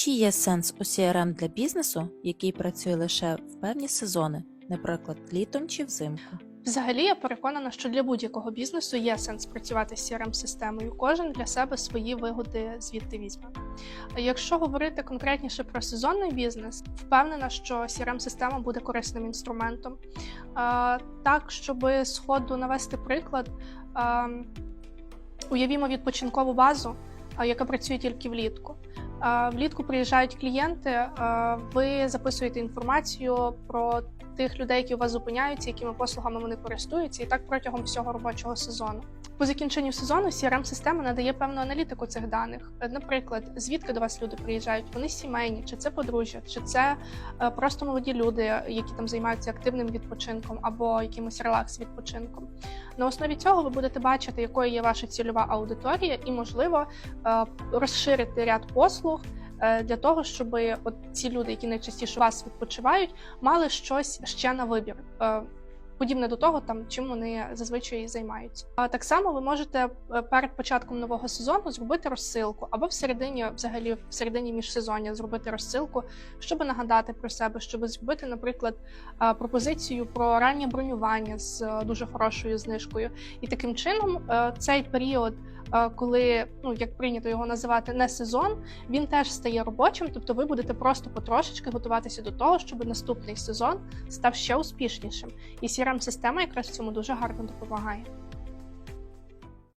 Чи є сенс у CRM для бізнесу, який працює лише в певні сезони, наприклад, літом чи взимку? Взагалі, я переконана, що для будь-якого бізнесу є сенс працювати з crm системою Кожен для себе свої вигоди звідти візьме. Якщо говорити конкретніше про сезонний бізнес, впевнена, що crm система буде корисним інструментом. Так, щоб сходу навести приклад, уявімо відпочинкову базу, яка працює тільки влітку. Влітку приїжджають клієнти, ви записуєте інформацію про тих людей, які у вас зупиняються, якими послугами вони користуються, і так протягом всього робочого сезону. По закінченню сезону crm система надає певну аналітику цих даних. Наприклад, звідки до вас люди приїжджають? Вони сімейні, чи це подружжя, чи це е, просто молоді люди, які там займаються активним відпочинком або якимось релакс відпочинком. На основі цього ви будете бачити, якою є ваша цільова аудиторія, і можливо е, розширити ряд послуг. Е, Для того щоб от ці люди, які найчастіше у вас відпочивають, мали щось ще на вибір, е, подібне до того, там чим вони зазвичай займаються. А так само ви можете е, перед початком нового сезону зробити розсилку, або всередині, взагалі, в середині міжсезоння зробити розсилку, щоб нагадати про себе, щоб зробити, наприклад, пропозицію про раннє бронювання з дуже хорошою знижкою. І таким чином цей період. Коли ну як прийнято його називати не сезон, він теж стає робочим, тобто ви будете просто потрошечки готуватися до того, щоб наступний сезон став ще успішнішим. І crm система якраз в цьому дуже гарно допомагає.